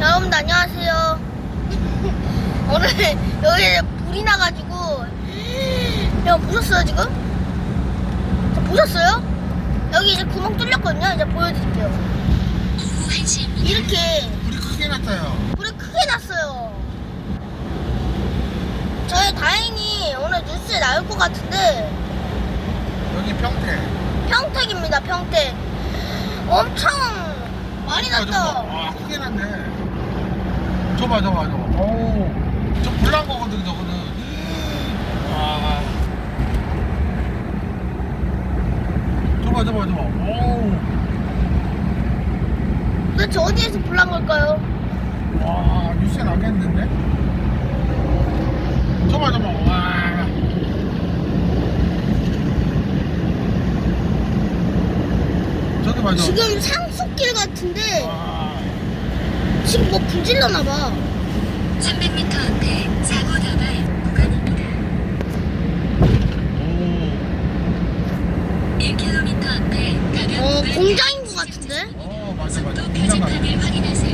여러분들 안녕하세요. 오늘 여기 불이 나가지고 야 보셨어요 지금? 저 보셨어요? 여기 이제 구멍 뚫렸거든요. 이제 보여드릴게요. 오후 1시입니다. 이렇게 불이 크게 났어요. 불이 크게 났어요. 저희 다행히 오늘 뉴스에 나올 것 같은데 여기 평택. 평택입니다. 평택. 엄청 많이 저거, 났다. 와, 크게 났네. 저봐, 저봐, 저봐. 어우. 저 불난 거거든, 저거는. 와. 저봐, 저봐, 저봐. 어우. 도대체 어디에서 불난 걸까요? 와, 뉴스에 나겠는데? 저봐, 저봐. 와. 저기 봐, 저. 지금 상수길 같은데 와. 지금 뭐 불질러나 봐. 300m 앞에 사고 다발 구간입니다. 오. 1km 앞에 가벼운 어 공장인 것 같은데? 어, 맞아, 맞아. 속도 공장. 표지판을 확인하세요.